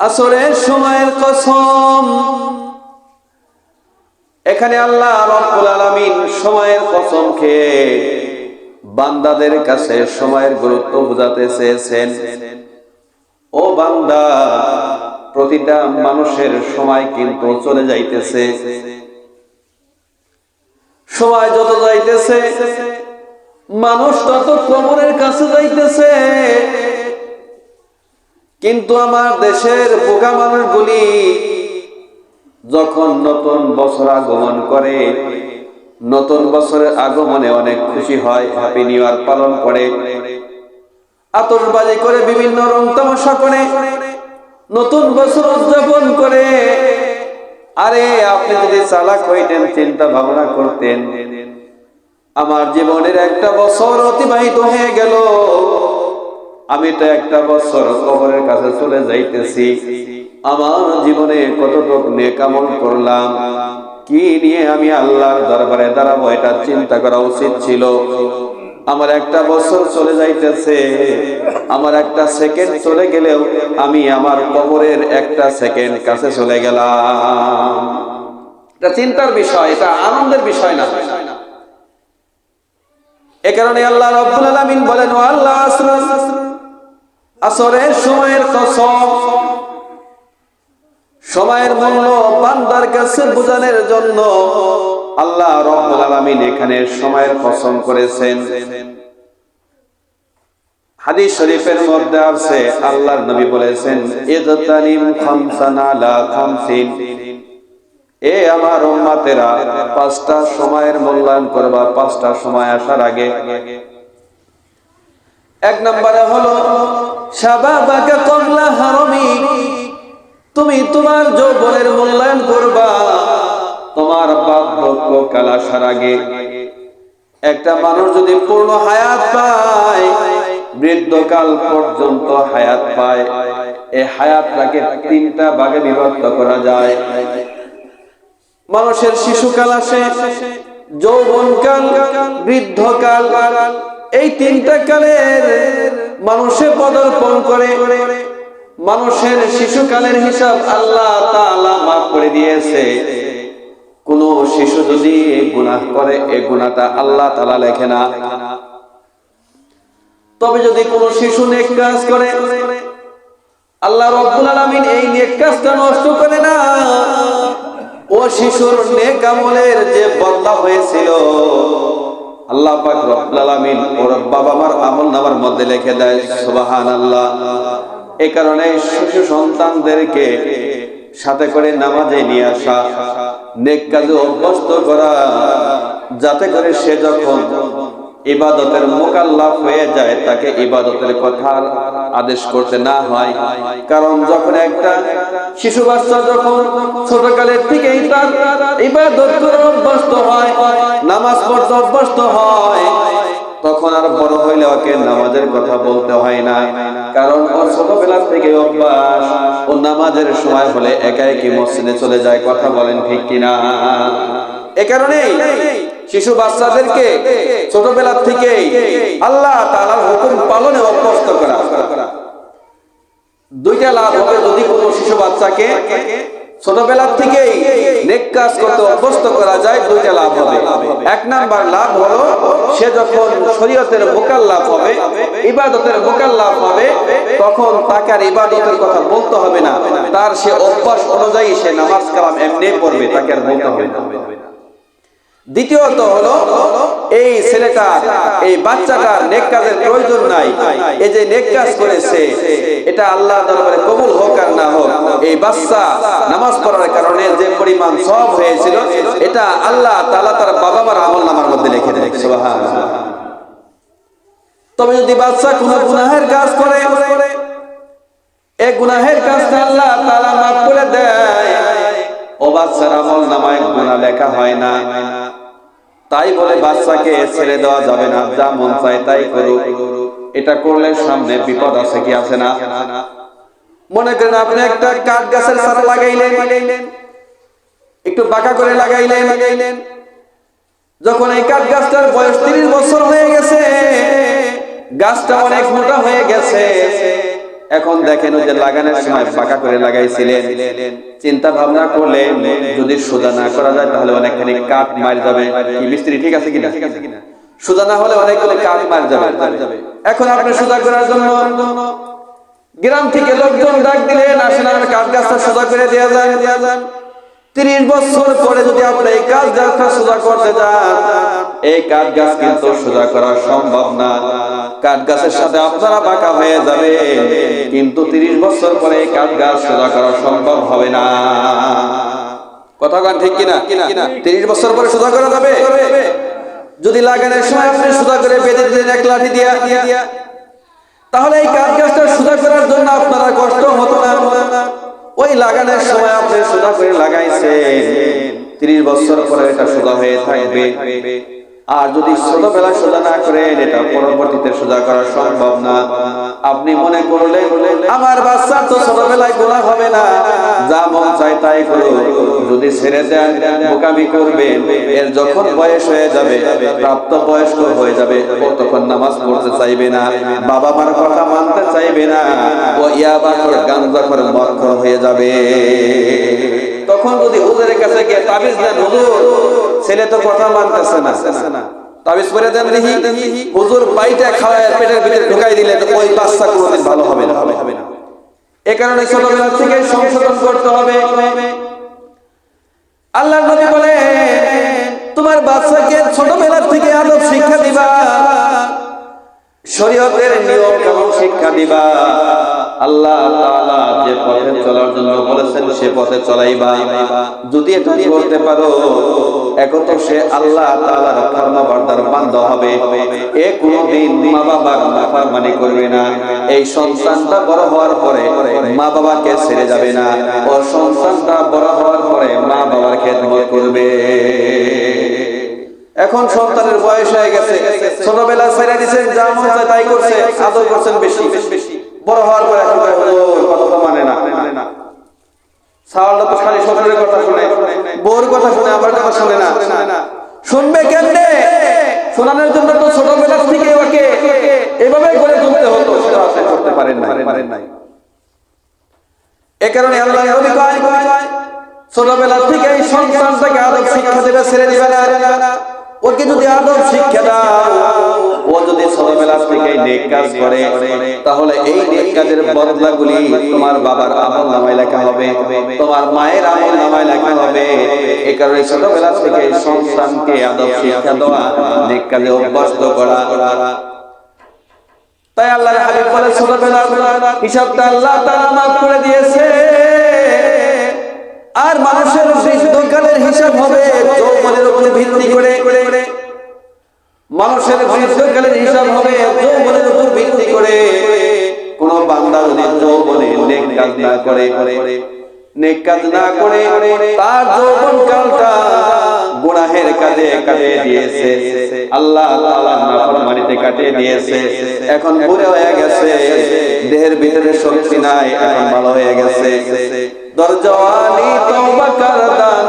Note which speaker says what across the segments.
Speaker 1: আসরের সময়ের কসম। এখানে আল্লাহ রব্বুল আলামিন সময়ের কসম খেয়ে বান্দাদের কাছে সময়ের গুরুত্ব বোঝাতে চেয়েছেন। ও বান্দা, প্রতিটা মানুষের সময় কিন্তু চলে যাইতেছে। সময় যত যাইতেছে, মানুষ তত কবরের কাছে যাইতেছে। কিন্তু আমার দেশের বোকা মানুষগুলি যখন নতুন বছর আগমন করে, নতুন বছরের আগমনে অনেক খুশি হয় হ্যাপি নিউ ইয়ার পালন করে। আতশবাজি করে বিভিন্ন রং তামাশা করে। নতুন বছর উদযাপন করে। আরে, আপনি যদি চালাক হইতেন, চিন্তা ভাবনা করতেন, আমার জীবনের একটা বছর অতিবাহিত হয়ে গেল। আমি তো একটা বছর কবরের কাছে চলে যাইতেছি। আমার জীবনে কতটুক নেকামল করলাম, কি নিয়ে আমি আল্লাহর দরবারে দাঁড়াবো এটা চিন্তা করা উচিত ছিল। আমার একটা বছর চলে যাইতেছে, আমার একটা সেকেন্ড চলে গেলেও আমি আমার কবরের একটা সেকেন্ড কাছে চলে গেলাম। এটা চিন্তার বিষয়, এটা আনন্দের বিষয় না। এ কারণে আল্লাহ রব্বুল আলামিন বলেন আল্লাহ আসরের সময়ের কসম সময়ের মূল্য বান্দার কাছে বোঝানোর জন্য আল্লাহ রব্বুল আলামিন এখানে সময়ের কসম করেছেন। হাদিস শরীফের মধ্যে আছে, আল্লাহর নবী বলেছেন ইদতানিম খামসান আলা খামসিন। এ আমার উম্মাতেরা পাঁচটা সময়ের মূল্যায়ন করবা, পাঁচটা সময় আসার আগে। এক নম্বরে হলো, শাবাবাকা কবলা হারমি, তুমি তোমার যৌবনের মূল্যায়ন করবা, তোমার বার্ধক্য কাল আসার আগে। একটা মানুষ যদি পূর্ণ হায়াত পায় বৃদ্ধকাল পর্যন্ত হায়াত পায় এই হায়াতটাকে তিনটা ভাগে বিভক্ত করা যায়। মানুষের শিশুকাল আসে, যৌবনকাল, বৃদ্ধকাল এই তিনটা কালের মানুষে পদার্পণ করে, মানুষের শিশুকালের হিসাব আল্লাহ মাফ করে দিয়েছে। কোন শিশু যদি গুনাহ করে এই গুনাহটা আল্লাহ তাআলা লেখে না। তবে যদি কোনো শিশু নেক কাজ করে, আল্লাহ রব্বুল আলামিন এই নেক কাজটা নষ্ট করে না। ও শিশুর নেক আমলের যে বদলা হয়েছিল আল্লাহ পাক রব্বুল আলামিন ওর বাবা মার আমল নামার মধ্যে লিখে দেয়, সুবহানাল্লাহ। এই কারণে শিশু সন্তানদেরকে সাথে করে নামাজে নিয়ে আসা, নেক কাজে অভ্যস্ত করা, যাতে করে সে যখন ইবাদতের মোকাল্লাফ হয়ে যায়, তাকে ইবাদতের কথার আদেশ করতে না হয়। কারণ যখন একটা শিশু বাচ্চা যখন ছোটকালের থেকেই তার ইবাদত করে অভ্যস্ত হয়, নামাজ পড়তে অভ্যস্ত হয়, তখন আর বড় হইলে ওকে নামাজের কথা বলতে হয় না। কারণ ও ছোটবেলা থেকে অভ্যাস, ও নামাজের সময় হলে একা একই মসজিদে চলে যায়, কথা বলেন ঠিক কিনা? এ কারণেই শিশু বাচ্চাদেরকে ছোটবেলা থেকে আল্লাহ তাআলার হুকুম পালনে অভ্যস্ত করা। দুইটা লাভ হবে যদি কোনো শিশু বাচ্চাকে ছোটবেলা থেকেই নেক কাজ করতে অভ্যস্ত করা যায়, দুইটা লাভ হবে। এক নাম্বার লাভ হলো, সে যখন শরীয়তের বোকাল লাভ হবে, ইবাদতের বোকাল লাভ হবে, তখন তাকে আর ইবাদতের কথা বলতে হবে না। তার সে অভ্যাস অনুযায়ী সে নামাজ কালাম এমনি পড়বে, তাকে আর বলতে হবে না। দ্বিতীয়ত হলো, এই ছেলেটা, এই বাচ্চাটার নেক কাজের প্রয়োজন নাই। এই যে নেক কাজ করেছে, এটা আল্লাহ দরবারে কবুল হোক আর না হোক, এই বাচ্চা নামাজ পড়ার কারণে যে পরিমাণ সব হয়েছিল, এটা আল্লাহ তাআলা তার বাবা মার আমল নামার মধ্যে লিখে দেয় সুবহানাল্লাহ। তবে যদি বাচ্চা কোনো গুনাহের কাজ করে এই গুনাহের কাজটা আল্লাহ তাআলা মাফ করে দেয়। ও বাচ্চার আমল নামায় গুনাহ লেখা হয় না। তাই বলে বাচ্চাকে ছেড়ে দেওয়া যাবে না, যা মন চায় তাই করুক। এটা করলে সামনে বিপদ আছে কি আছে না? মনে করেন আপনি একটা কাঠ গাছের চারা লাগাইলেন, একটু বাঁকা করে লাগাইলেন লাগাইলেন। যখন এই কাঠ গাছটার বয়স তিরিশ বছর হয়ে গেছে, গাছটা অনেক মোটা হয়ে গেছে। এখন দেখেন যে লাগানোর সময় পাকা করে লাগাইছিলেন। চিন্তা ভাবনা করলে যদি সোজা না করা যায়, তাহলে অনেকখানি কাঠ মার যাবে। কি মিস্ত্রি, ঠিক আছে কিনা? সোজা না হলে অনেকগুলো কাঠ মার যাবে। এখন আপনি সোজা করার জন্য গ্রাম থেকে লোকজন ডাক দিলেন, আসেন, আমার কাঠ গাছটা সোজা করে দেওয়া যায় দেওয়া যান তিরিশ বছর পরে যদি আপনি এই কাঠ গাছটা সোজা করতে যান এই কাঠ গাছ কিন্তু সোজা করা সম্ভব না। কাঠ গাছের সাথে আপনারা বাঁকা হয়ে যাবে। কিন্তু তিরিশ বছর পরে কাঠ গাছ সোজা করা সম্ভব হবে না। কথা গান ঠিক কিনা? কিনা তিরিশ বছর পরে সোজা করা যাবে? যদি লাগানোর সময় আপনি সোজা করে বেঁধে দিলেন এক লাঠি দিয়া। তাহলে এই কাঠ গাছটা সোজা করার জন্য আপনারা কষ্ট হতো না। ওই লাগানোর সময় আপনি সোজা করে লাগাইছেন। ত্রিশ বছর পরে এটা সোজা হয়ে থাকবে। আর যদি ছোটবেলা সোজা না করেন এটা পরবর্তীতে সোজা করা সম্ভব না। আপনি মনে করলেন আমার বাচ্চার তো ছোটবেলায় গোলা হবে না। যা মন চাই তাই করো। যদি ছেড়ে দেন বোকামি করবে। এর যখন বয়স হয়ে যাবে প্রাপ্ত বয়স্ক হয়ে যাবে ও তখন নামাজ পড়তে চাইবে না। বাবা মার কথা মানতে চাইবে না। ও ইয়াবা করে গাঞ্জা করে মরখর হয়ে যাবে। গিয়ে তাবিজ দেন, হুজুর, ছেলে তো কথা মানতেছে না। তাবিজ করে দেন দেখি হুজুর বাইটা খাওয়ায় পেটের ভিতরে ঢুকাই দিলে তো ওই বাচ্চা কোনোদিন ভালো হবে না। হবে না এ কারণে ছোটবেলা থেকে সংশোধন করতে হবে। আল্লাহ নবী বলে তোমার বাচ্চাকে ছোটবেলা থেকে আদব শিক্ষা দিবা। শরীয়তের নিয়ম কেমন শিক্ষা দিবা। আল্লাহ তাআলা যে পথে চলার জন্য বলেছেন সে পথে চলাইবা। যদি এটা করতে পারো একত সে আল্লাহ তাআলার ফরমাবরদার বান্দা হবে। এ কোনদিন মা বাবার নাফরমানি করবে না। এই সন্তানটা বড় হওয়ার পরে মা বাবাকে ছেড়ে যাবে না। ও সন্তানটা বড় হওয়ার পরে মা বাবার খেদমত করবে। এখন সন্তানের বয়স হয়ে গেছে। ছোটবেলা ছেড়ে দিচ্ছেন যা মন চায় তাই করছে আদর করছেন বেশি বেশি। বড় হওয়ার পরে কথা মানে না। না সাওয়ালটা তো খালি শ্বশুরের কথা শুনে বউর কথা শুনে আমার কথা শুনে না। শুনবে কেমনে? শোনানোর জন্য তো ছোটবেলা থেকে ওকে এভাবে তুলতে হতো, সেটা করতে পারেন না পারেন নাই। এ কারণে আল্লাহ ছোটবেলা থেকে এই সন্তানটাকে আদব শিক্ষা দেবে ছেড়ে দিবে না ওকে যদি আদব শিক্ষা দাও ও যদি ছোটবেলা থেকে নেক কাজ করে, তাহলে এই নেক কাজের বদলাগুলি তোমার বাবার আমল নামায় লেখা হবে, তোমার মায়ের আমল নামায় লেখা হবে। এই কারণে ছোটবেলা থেকে সন্তানকে আদব শিক্ষা দেওয়া, নেক কাজে অভ্যস্ত করা। তাই আল্লাহর হাবিব বলে ছোটবেলার হিসাবটা আল্লাহ তাআলা মাফ করে দিয়েছে। আর মানুষের বৃদ্ধকালের হিসাব হবে, যৌবনের উপরে ভিত্তি করে মানুষের বৃদ্ধকালের হিসাব হবে, যৌবনের উপর ভিত্তি করে। কোন বান্দা যদি যৌবনে নেক কাজ না করে, নেক কাজ না করে, তার যৌবন কালটা গুনাহের কাজে কাটিয়ে দিয়েছে। আল্লাহ তাআলা নাফরমানিতে কাটিয়ে দিয়েছে। এখন বুড়ো হয়ে গেছে, দেহের ভিতরে শক্তি নাই, এখন ভালো হয়ে গেছে। দরজওয়ানি তওবা করদান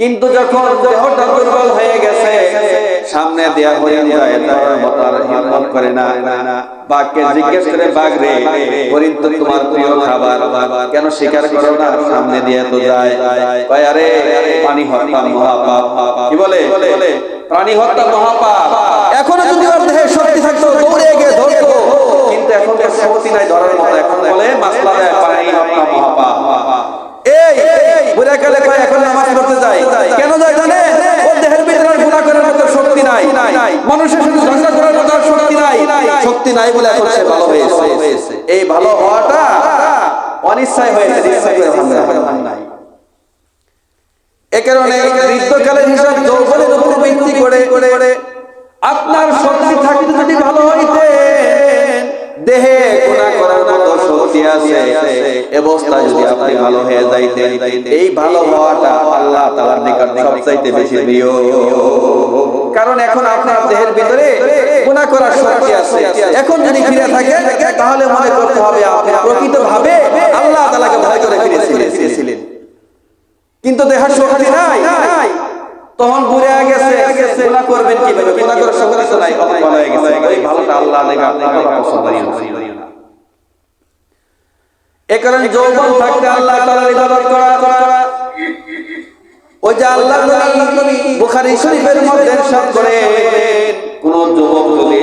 Speaker 1: কিন্তু যখন দেহটা দুর্বল হয়ে গেছে, সামনে দেয়া হরিণ যায়, তার মতার হিম্মত করে না। বাঘকে জিজ্ঞেস করে, বাঘ রে, হরিণ তো তোমার প্রিয় খাবার, কেন শিকার করো না? সামনে দিয়ে তো যায়। কয়, আরে পানি হত্যা মহাপাপ। কি বলে? প্রাণী হত্যা মহাপাপ। এখনও যদি ওর দেহে শক্তি থাকতো, দৌড়ে গিয়ে ধরতো। কিন্তু এখন তো শক্তি নাই ধরার মতো। এখন বলে, মাসলা দেয় পানি হত্যা মহাপাপ। বুড়া কালে কয় এখন নামাজ পড়তে যায় কেন যায় জানে? ওর দেহের ভিতরে আর করার মতো শক্তি নাই। মানুষের সাথে ঝগড়া করার মতো শক্তি নাই। শক্তি নাই বলে এখন সে ভালো হয়েছে। এই ভালো হওয়াটা অনিচ্ছায় হয়েছে ইচ্ছা করে নাই এ কারণে বৃদ্ধকালের হিসাব যৌবনের উপর ভিত্তি করে আপনার শক্তি থাকতে যদি ভালো হইতেন দেহে করার মতো শক্তি আছে অবস্থা যদি আপনি ভালো হয়ে এই ভালো হওয়াটা আল্লাহ তাআলার নিকট সবচাইতে বেশি প্রিয়। কারণ এখন আপনার দেহের ভিতরে গুনাহ করার শক্তি আছে। এখন যদি ফিরে থাকে, তাহলে মনে করতে হবে আপনি প্রকৃত ভাবে আল্লাহ তাআলাকে ভয় করে ফিরেছিলেন। কিন্তু দেহের শক্তি নাই। তখন ঘুরে গেছে গুনাহ করবেন কীভাবে? গুনাহ করার শক্তি তো নাই অপমান হয়ে গেছে। ওই ভালোটা আল্লাহ লেগে আপনার পছন্দ না এ কারণে যৌবন থাকতে আল্লাহ তাআলার ইবাদত করা ওই যে আল্লাহ নবী বুখারী শরীফের মধ্যে ইরশাদ করে কোন যুবক যদি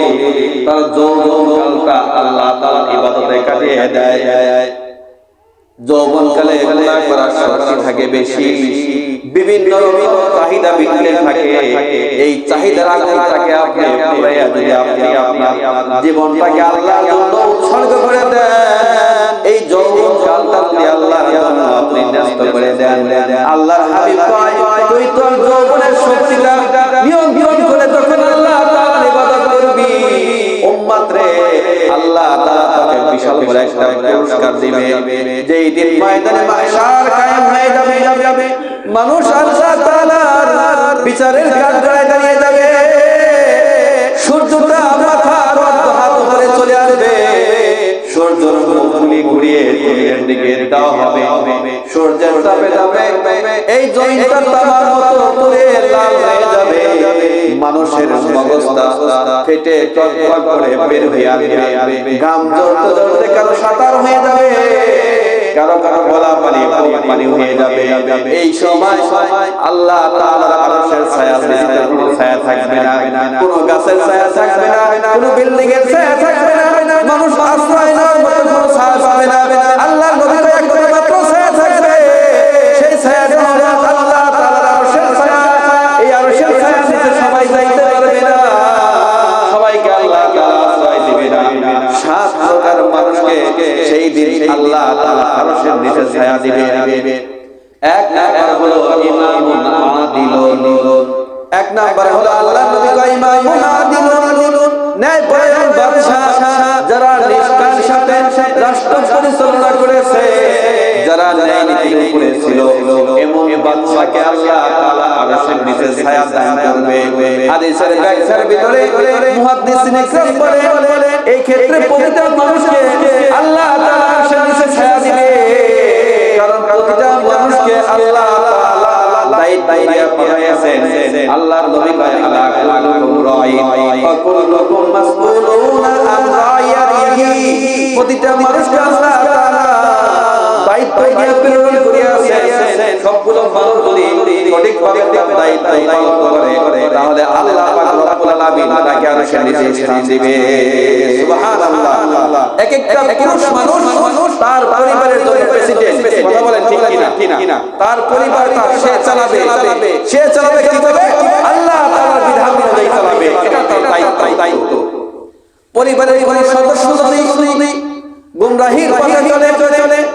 Speaker 1: তার যৌবন কালটা আল্লাহ তাআলার ইবাদতে কাটিয়ে দেয় যৌবন কালে গুনাহ করার শক্তি থাকে বেশি। বিভিন্ন চাহিদা বিক্রি থাকে। এই চাহিদার আগুনটাকে আপনি আপনি জীবনটাকে আল্লাহর জন্য উৎসর্গ করে দেন। এই যৌবন কালটা যদি আল্লাহর আপনি ন্যস্ত করে দেন। আল্লাহর হাবিব কয় নিয়ন্ত্রণ আল্লাহ তাআলা তাকে বিশাল বড় একটা পুরস্কার দিবে। যেই দিন ময়দানে মাহশার কায়েম হয়ে যাবে মানুষ আল্লাহ তাআলার বিচারের কাঠগড়ায় দাঁড়িয়ে যাবে। সূর্যটা মাথার হাত ধরে চলে আসবে। সূর্যের মুখগুলি ঘুরিয়ে দিকে দেওয়া হবে। সূর্যের তাপে তাপে এই জমিনটা তামার মতো যাবে মানুষের মগজটা ফেটে টকবক করে বের হয়ে আসবে। গাম জড়তে জড়তে কারও সাঁতার হয়ে যাবে। কারও কারও গলা পানি পানি হয়ে যাবে। এই সময় আল্লাহ তাআলার আরশের ছায়া কোনো ছায়া থাকবে না। কোনো গাছের ছায়া থাকবে না। কোনো বিল্ডিং এর ছায়া থাকবে না। মানুষ আশ্রয় না কোনো ছায়া পাবে না। নীতির উপরে ছিল এমন বাদশাকে আল্লাহ তাআলা আরশের নিচে ছায়া দান করবে। হাদিসের ব্যাখ্যার ভিতরে মুহাদ্দিসিন ইকরাম বলে সঠিকভাবে দায়িত্ব। পালন করে তাহলে আল্লাহ পাক রব্বুল আলামিন তাকে আরশের নিচে স্থান দিবে সুবহানাল্লাহ এক একটা পুরুষ মানুষ তার পরিবারের জন্য প্রেসিডেন্ট কথা বলেন ঠিক কিনা কিনা তার সে চালাবে সে চালাবে কীভাবে আল্লাহ তাআলার বিধান অনুযায়ী চালাবে এটা তার দায়িত্ব দায়িত্ব পরিবারের কোনো সদস্য যদি গুমরাহির পথে চলে চলে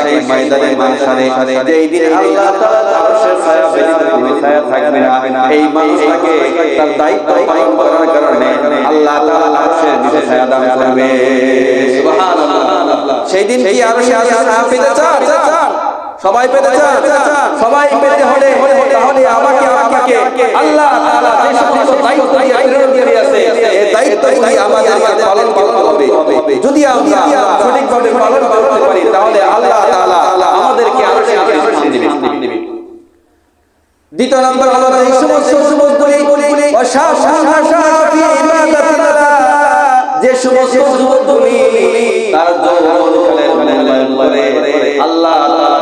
Speaker 1: সেই ময়দানে মানসারে যেই দিন আল্লাহ তাআলা আরশের ছায়া ব্যতীত কোনো ছায়া থাকবে না। এই মানুষটাকে তার দায়িত্ব পালন করার কারণে আল্লাহ তাআলা আরশের নিচে ছায়া দান করবে। সুবহানাল্লাহ। সেই দিন কি আরশে ছায়া পেতে চান সবাই পেতে চান? সবাই পেতে হলে তাহলে আমাকে আপনাকে আল্লাহ তাআলা যে সমস্ত দায়িত্ব দিয়ে প্রেরণ করিয়াছে এই দায়িত্বগুলি আমাদেরকে পালন করতে হবে। যদি আমরা সঠিকভাবে পালন করতে পারি তাহলে আল্লাহ তাআলা আমাদেরকে আরশের নিচে দিবেন। দ্বিতীয় নম্বর হলো এই সমস্ত যুবকগুলি যে সমস্ত যুবকগুলি তার যৌবনকালের আল্লাহ তাআলার ইবাদতের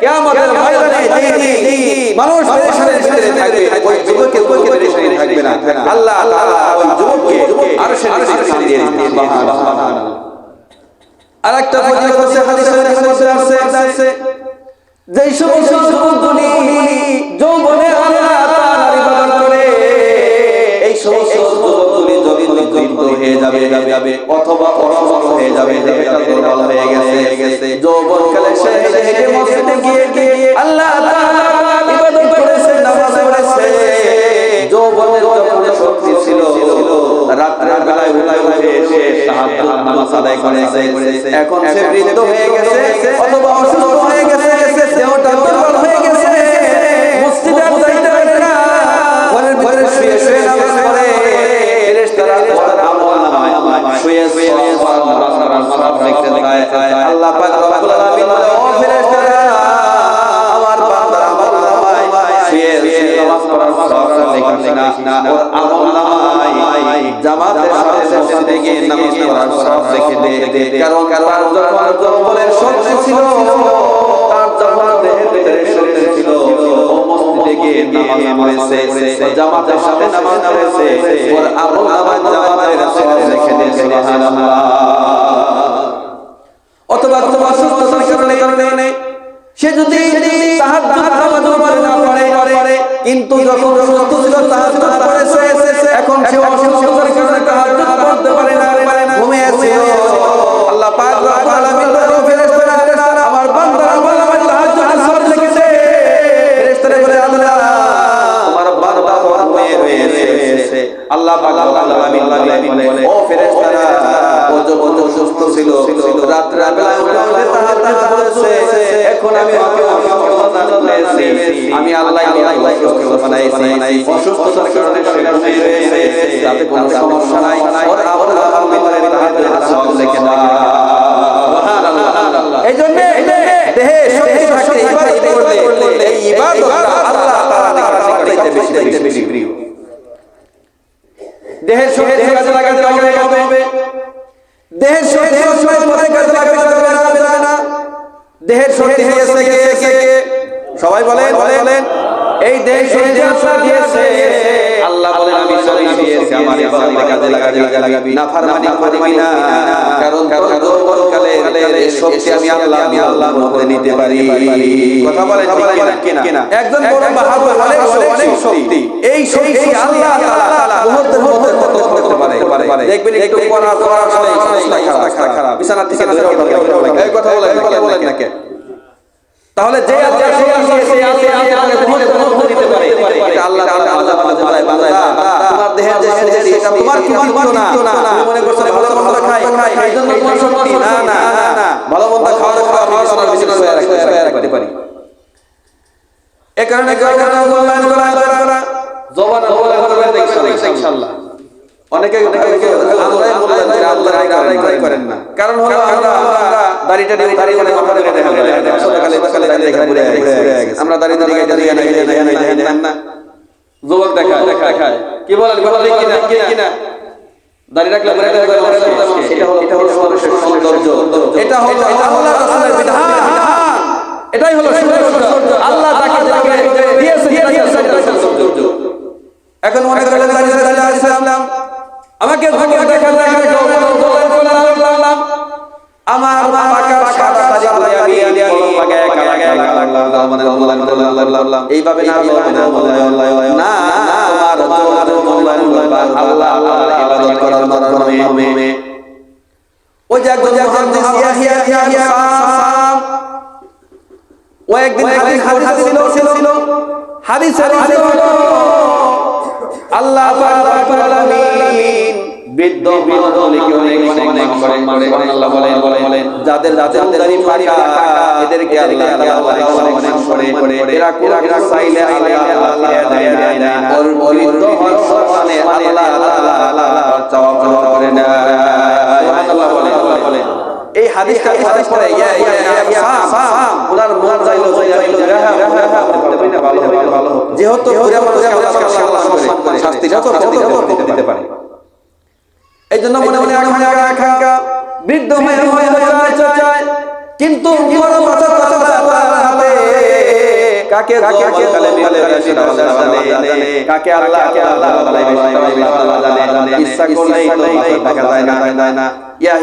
Speaker 1: কিয়ামতের ময়দানে যেই মানুষ পেরেশানির ভিতরে থাকবে ওই যুবকের কোনো পেরেশানি থাকবে না আল্লাহ তাআলা ওই যুবককে আরশের নিচে স্থান দিয়ে দিবে সুবহানাল্লাহ আরেকটা ফজিলত হচ্ছে হাদিসের মধ্যে আছে যেই সমস্ত যুবকগুলি যৌবনে যাবে অথবা অসুস্থ হয়ে যাবে দেহটা দুর্বল হয়ে গেছে যৌবন কালে সে হেঁটে মসজিদে গিয়ে গিয়ে আল্লাহ তাআলার ইবাদত করেছে নামাজ পড়েছে যৌবনের যখন শক্তি ছিল বেলায় উঠায় উঠে এসে তাহাজ্জুদ নামাজ আদায় করেছে এখন সে বৃদ্ধ হয়ে গেছে অথবা অসুস্থ হয়ে অথবা অথবা অসুস্থতার কারণে কারণে সে যদি তাহাজ্জুদ নামাজ না পড়ে পড়ে কিন্তু যখন সুস্থ ছিল তাহাজ্জুদ পড়েছে এখন সে অসুস্থতার কারণে তাহাজ্জুদ পড়তে পারে না পারে না, ঘুমিয়ে আছে। আল্লাহ পাক রব্বুল আলামিন বলে আমার বান্দা আমার আমার তাহাজ্জুদ সব লিখেছে ফেরেশতারা বলে, আল্লাহ, তোমার বান্দা ঘুমিয়ে রয়েছে। আল্লাহ পাক রব্বুল আলামিন বলে ফেরেশতারা ও যখন অসুস্থ ছিল। রাত্রে বেলায় উঠে উঠে তাহাজ্জুদ পড়েছে এখন আমি আমি আল্লাহ আল্লাহ অসুস্থতার কারণে সে ঘুমিয়ে রয়েছে। তাতে কোনো সমস্যা নাই। ওর আমল নামার ভিতরে তাহাজ্জুদ সব লিখে দাও এই জন্য দেহে শক্তি থাকতে ইবাদত করলে এই ইবাদতটা আল্লাহ তাআলা নিকটে বেশি বেশি প্রিয়। দেহের শক্তি কাজে লাগাতে হবে দেহের শক্তি সবসময় পরে কাজে লাগাতে হবে না দেহের শক্তি দিয়েছে কে কে সবাই বলেন বলেন এই শক্তি দিয়েছে আল্লাহ বলেন আমি শরীর দিয়েছি আমার ইবাদতে কাজে লাগাতে লাগাবি না ফারমানি করবি না কারণ কারণ যৌবন কালে এই শক্তি আমি আল্লাহ আমি আল্লাহর মধ্যে নিতে পারি কথা বলেন ঠিক কিনা একজন বড় বাহাদুর অনেক অনেক শক্তি এই শক্তি আল্লাহ তাআলা মুহূর্তের মধ্যে কত করতে পারে দেখবেন একটু পড়া পড়ার সময় খারাপ বিছানা থেকে ধরে ওঠা এই কথা বলেন কথা বলেন নাকি তাহলে যে আল্লাহ শক্তি সেই আল্লাহ আপনাকে মুহূর্তের মধ্যে দিতে পারে। এটা আল্লাহ তাআলা আল্লাহ মাঝে বলে বান্দা তোমার দেহের যে শক্তি এটা তোমার কৃতিত্ব না। তুমি মনে করছ ভালো মন্দ খাই এই তোমার শক্তি না না ভালো মন্দ খাওয়ার খাওয়ার খাওয়ার সময় বিছানা শুয়ে রাখতে পারি। এ কারণে করা করা জবান মূল্যায়ন করবেন ইনশাআল্লাহ। অনেকে অনেকে আমরাই মূল্যায়ন করি আল্লাহ করেন না। কারণ হলো আমরা আমরা দাড়িটা দিয়ে দাড়ি কথা দেখা যায় সকালে সকালে দাড়ি ঘুরে গেছে। আমরা দাড়ি দাড়ি দাড়ি না না না না যুবক দেখা দেখা খায় কি বলেন কথা ঠিক কিনা কিনা দাড়ি রাখলে ঘুরে দেখা এটা হলো এটা হলো মানুষের সৌন্দর্য। এটা হলো এটা হলো রাসূলের বিধান। এটাই হলো সৌন্দর্য। আল্লাহ তাকে যাকে দিয়েছে দিয়েছে সৌন্দর্য। এখন মনে করেন দাঁড়িয়ে দাঁড়িয়ে আসলাম আমাকে আমার এইভাবে না না তোমার আল্লাহ করার মাধ্যমে ওই যে একজন একজন হিয়া হিয়া হিয়া হিয়া ও একদিন হাদিস হাদিস ছিল ছিল হাদিস হাদিস হলো আল্লাহ বৃদ্ধ বৃদ্ধলিকে অনেক অনেক সম্মান করে আল্লাহ বলেন বলেন যাদের যাদের পাকা এদেরকে আল্লাহ অনেক অনেক সম্মান করে এরা কোন এরা চাইলে আল্লাহ আল্লাহ দেয় না ওর বৃদ্ধ হওয়ার সম্মানে আল্লাহ তাআলা চাওয়া করে না সুবহানাল্লাহ বলেন বলেন এই হাদিসটা ইয়া ইয়া ইয়া ওনার মন চাইলো চাইলো রাহা রাহা ভালো ভালো ভালো যেহেতু পুরা মানুষ আল্লাহ সম্মান করে শাস্তিটা দিতে দিতে পারে এই জন্য মনে মনে আকাঙ্ক্ষা আকাঙ্ক্ষা বৃদ্ধ হয়ে হয়ে হয়ে চায় চায় কিন্তু বড় মাথা তালা হাতে কাকে কাকে কালে মিলে বেশি জানে কাকে আল্লাহ আল্লাহ ভালো বেশি জানে ইচ্ছা করলেই দেখা যায় না ইয়া